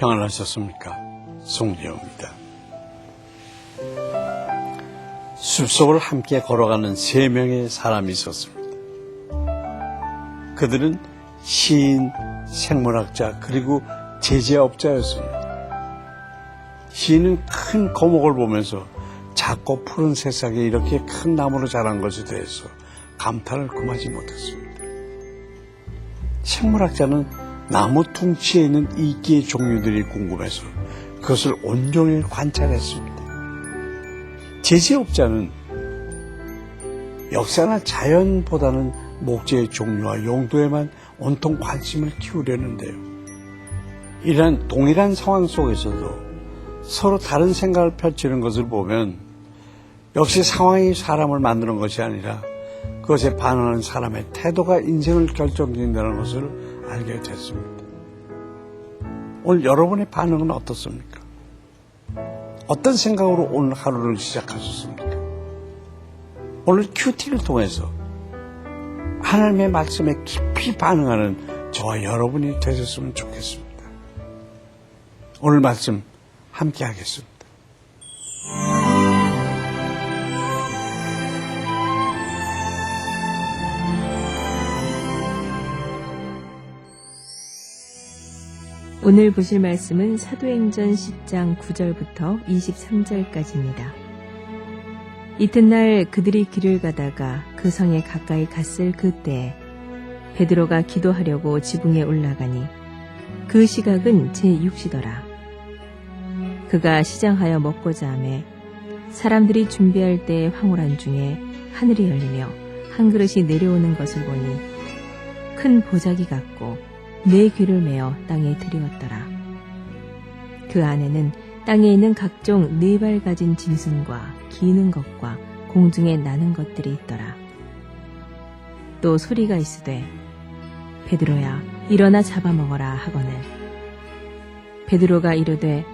평안하셨습니까? 송재호입니다. 숲속을 함께 걸어가는 세 명의 사람이 있었습니다. 그들은 시인, 생물학자, 그리고 제재업자였습니다. 시인은 큰 거목을 보면서 작고 푸른 새싹에 이렇게 큰 나무로 자란 것에 대해서 감탄을 금하지 못했습니다. 생물학자는 나무 퉁치에 있는 이끼의 종류들이 궁금해서 그것을 온종일 관찰했습니다. 제재업자는 역사나 자연보다는 목재의 종류와 용도에만 온통 관심을 키우려는데요. 이러한 동일한 상황 속에서도 서로 다른 생각을 펼치는 것을 보면 역시 상황이 사람을 만드는 것이 아니라 그것에 반응하는 사람의 태도가 인생을 결정짓는다는 것을 알게 됐습니다. 오늘 여러분의 반응은 어떻습니까? 어떤 생각으로 오늘 하루를 시작하셨습니까? 오늘 큐티를 통해서 하나님의 말씀에 깊이 반응하는 저와 여러분이 되셨으면 좋겠습니다. 오늘 말씀 함께 하겠습니다. 오늘 보실 말씀은 사도행전 10장 9절부터 23절까지입니다. 이튿날 그들이 길을 가다가 그 성에 가까이 갔을 그때 베드로가 기도하려고 지붕에 올라가니 그 시각은 제6시더라. 그가 시장하여 먹고자 하매 사람들이 준비할 때 황홀한 중에 하늘이 열리며 한 그릇이 내려오는 것을 보니 큰 보자기 같고 내 귀를 메어 땅에 들이웠더라. 그 안에는 땅에 있는 각종 네 발 가진 짐승과 기는 것과 공중에 나는 것들이 있더라. 또 소리가 있으되 베드로야 일어나 잡아먹어라 하거늘 베드로가 이르되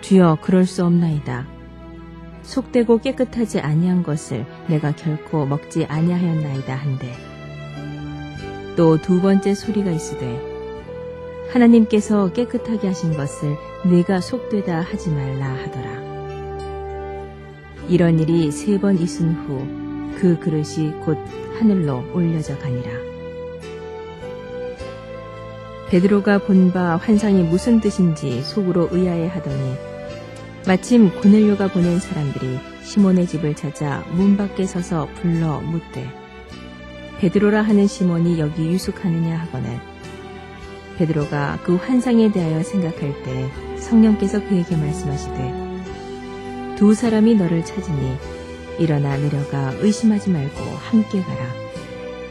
주여 그럴 수 없나이다. 속되고 깨끗하지 아니한 것을 내가 결코 먹지 아니하였나이다 한데 또 두 번째 소리가 있으되 하나님께서 깨끗하게 하신 것을 내가 속되다 하지 말라 하더라. 이런 일이 세 번 있은 후 그 그릇이 곧 하늘로 올려져 가니라. 베드로가 본 바 환상이 무슨 뜻인지 속으로 의아해 하더니 마침 고넬료가 보낸 사람들이 시몬의 집을 찾아 문 밖에 서서 불러 묻되 베드로라 하는 시몬이 여기 유숙하느냐 하거늘 베드로가 그 환상에 대하여 생각할 때 성령께서 그에게 말씀하시되 두 사람이 너를 찾으니 일어나 내려가 의심하지 말고 함께 가라.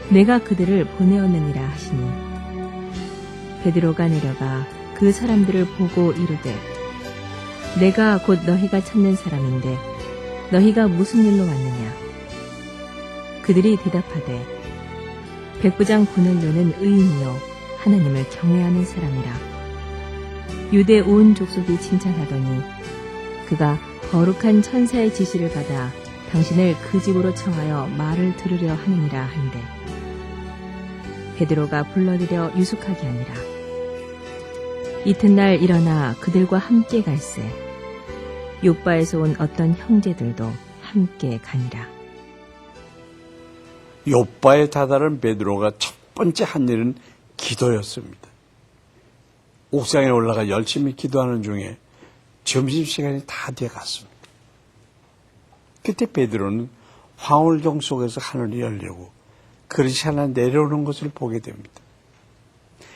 내가 그들을 보내었느니라 하시니. 베드로가 내려가 그 사람들을 보고 이르되 내가 곧 너희가 찾는 사람인데 너희가 무슨 일로 왔느냐? 그들이 대답하되 백부장 고넬료는 의인이요 하나님을 경외하는 사람이라. 유대 온 족속이 칭찬하더니 그가 거룩한 천사의 지시를 받아 당신을 그 집으로 청하여 말을 들으려 하느니라 한데 베드로가 불러들여 유숙하게 하니라. 이튿날 일어나 그들과 함께 갈새 요바에서 온 어떤 형제들도 함께 가니라. 요바에 다다른 베드로가 첫 번째 한 일은 기도였습니다. 옥상에 올라가 열심히 기도하는 중에 점심시간이 다 돼 갔습니다. 그때 베드로는 황홀경 속에서 하늘이 열리고 그릇이 하나 내려오는 것을 보게 됩니다.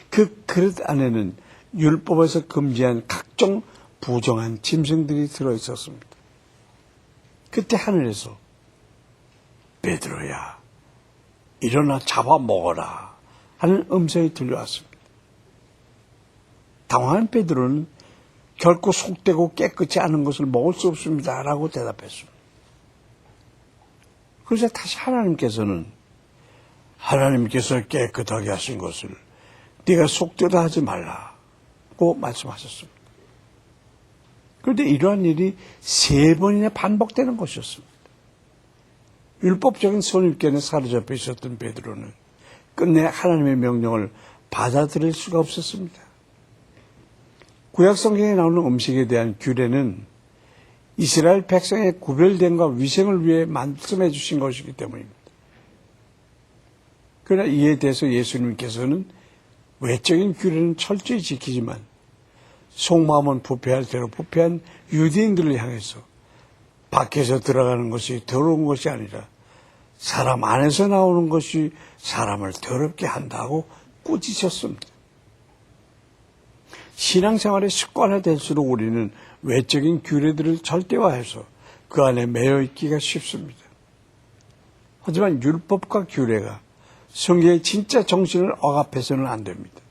그 그릇 안에는 율법에서 금지한 각종 부정한 짐승들이 들어 있었습니다. 그때 하늘에서 베드로야 일어나 잡아 먹어라 하는 음성이 들려왔습니다. 당황한 베드로는 결코 속되고 깨끗이 않은 것을 먹을 수 없습니다. 라고 대답했습니다. 그래서 다시 하나님께서는 하나님께서 깨끗하게 하신 것을 네가 속되다 하지 말라고 말씀하셨습니다. 그런데 이러한 일이 세 번이나 반복되는 것이었습니다. 율법적인 선입견에 사로잡혀 있었던 베드로는 끝내 하나님의 명령을 받아들일 수가 없었습니다. 구약 성경에 나오는 음식에 대한 규례는 이스라엘 백성의 구별됨과 위생을 위해 말씀해 주신 것이기 때문입니다. 그러나 이에 대해서 예수님께서는 외적인 규례는 철저히 지키지만 속마음은 부패할 대로 부패한 유대인들을 향해서 밖에서 들어가는 것이 더러운 것이 아니라 사람 안에서 나오는 것이 사람을 더럽게 한다고 꾸짖으셨습니다. 신앙생활의 습관화될수록 우리는 외적인 규례들을 절대화해서 그 안에 매여 있기가 쉽습니다. 하지만 율법과 규례가 성경의 진짜 정신을 억압해서는 안 됩니다.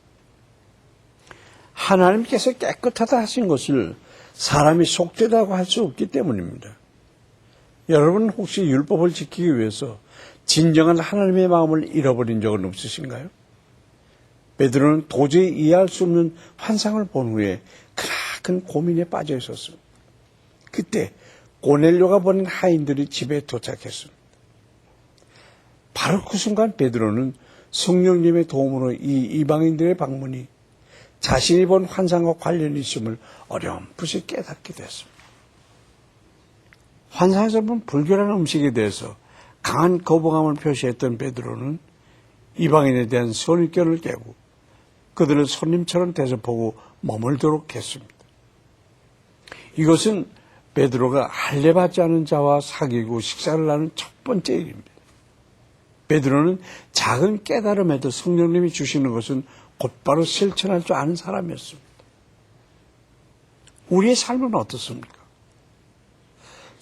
하나님께서 깨끗하다 하신 것을 사람이 속되다고 할 수 없기 때문입니다. 여러분 혹시 율법을 지키기 위해서 진정한 하나님의 마음을 잃어버린 적은 없으신가요? 베드로는 도저히 이해할 수 없는 환상을 본 후에 크나큰 고민에 빠져 있었습니다. 그때 고넬료가 보낸 하인들이 집에 도착했습니다. 바로 그 순간 베드로는 성령님의 도움으로 이 이방인들의 방문이 자신이 본 환상과 관련이 있음을 어렴풋이 깨닫게 됐습니다. 환상에서 본 불결한 음식에 대해서 강한 거부감을 표시했던 베드로는 이방인에 대한 선입견을 깨고 그들을 손님처럼 대접하고 머물도록 했습니다. 이것은 베드로가 할례받지 않은 자와 사귀고 식사를 하는 첫 번째 일입니다. 베드로는 작은 깨달음에도 성령님이 주시는 것은 곧바로 실천할 줄 아는 사람이었습니다. 우리의 삶은 어떻습니까?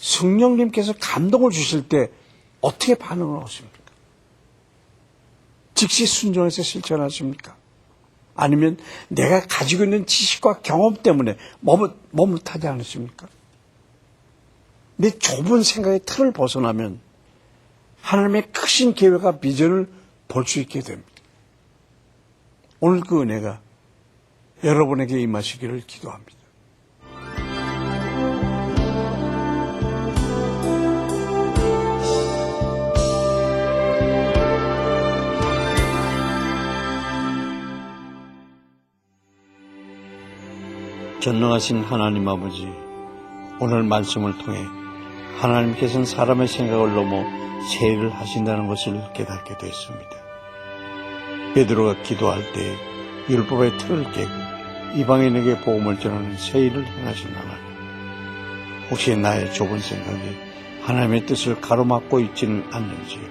성령님께서 감동을 주실 때 어떻게 반응을 하십니까? 즉시 순종해서 실천하십니까? 아니면 내가 가지고 있는 지식과 경험 때문에 머뭇, 머뭇하지 않으십니까? 내 좁은 생각의 틀을 벗어나면 하나님의 크신 계획과 비전을 볼 수 있게 됩니다. 오늘 그 은혜가 여러분에게 임하시기를 기도합니다. 전능하신 하나님 아버지, 오늘 말씀을 통해 하나님께서는 사람의 생각을 넘어 세일을 하신다는 것을 깨닫게 됐습니다. 베드로가 기도할 때 율법의 틀을 깨고 이방인에게 복음을 전하는 세일을 행하신 하나님. 혹시 나의 좁은 생각이 하나님의 뜻을 가로막고 있지는 않는지요?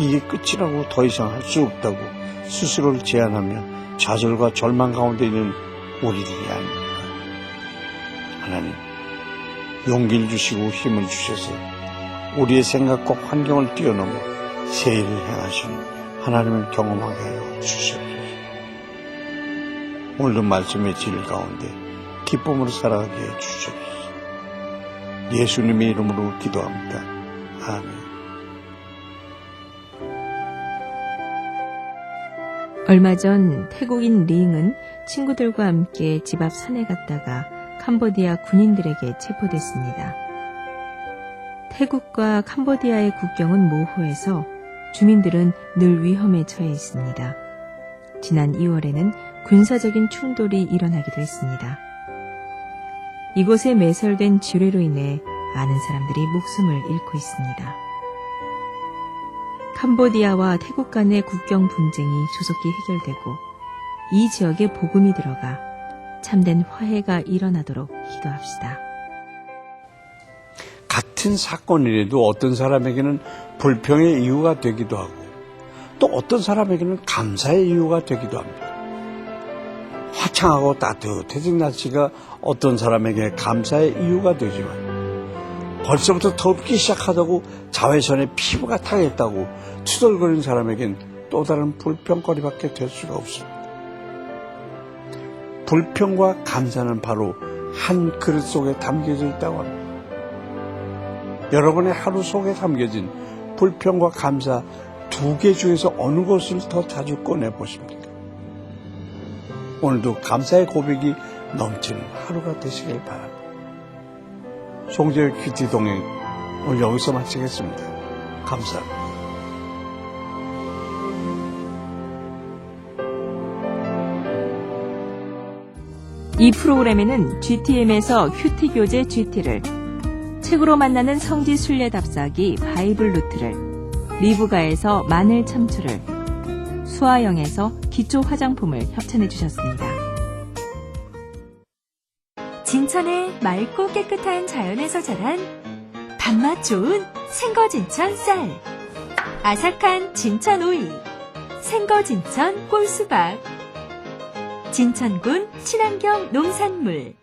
이게 끝이라고 더 이상 할 수 없다고 스스로를 제한하며 좌절과 절망 가운데 있는 우리들이 아닙니까? 하나님, 용기를 주시고 힘을 주셔서 우리의 생각과 환경을 뛰어넘어 세일을 행하시는 하나님을 경험하게 하여 주시옵소서. 오늘도 말씀의 질 가운데 기쁨으로 살아가게 해 주시옵소서. 예수님의 이름으로 기도합니다. 아멘. 얼마 전 태국인 링은 친구들과 함께 집 앞 산에 갔다가 캄보디아 군인들에게 체포됐습니다. 태국과 캄보디아의 국경은 모호해서 주민들은 늘 위험에 처해 있습니다. 지난 2월에는 군사적인 충돌이 일어나기도 했습니다. 이곳에 매설된 지뢰로 인해 많은 사람들이 목숨을 잃고 있습니다. 캄보디아와 태국 간의 국경 분쟁이 조속히 해결되고 이 지역에 복음이 들어가 참된 화해가 일어나도록 기도합시다. 같은 사건이라도 어떤 사람에게는 불평의 이유가 되기도 하고 또 어떤 사람에게는 감사의 이유가 되기도 합니다. 화창하고 따뜻해진 날씨가 어떤 사람에게 감사의 이유가 되지만 벌써부터 덥기 시작하다고 자외선에 피부가 타겠다고 투덜거리는 사람에겐 또 다른 불평거리밖에 될 수가 없습니다. 불평과 감사는 바로 한 그릇 속에 담겨져 있다고 합니다. 여러분의 하루 속에 담겨진 불평과 감사 두 개 중에서 어느 것을 더 자주 꺼내 보십니까? 오늘도 감사의 고백이 넘치는 하루가 되시길 바랍니다. 송재의 큐티 동행 오늘 여기서 마치겠습니다. 감사합니다. 이 프로그램에는 GTM에서 큐티 교재 GT를, 책으로 만나는 성지 순례 답사기 바이블 루트를, 리브가에서 마늘 참치를, 수아영에서 기초 화장품을 협찬해 주셨습니다. 진천의 맑고 깨끗한 자연에서 자란 밥맛 좋은 생거진천 쌀. 아삭한 진천 오이. 생거진천 꿀수박. 진천군 친환경 농산물.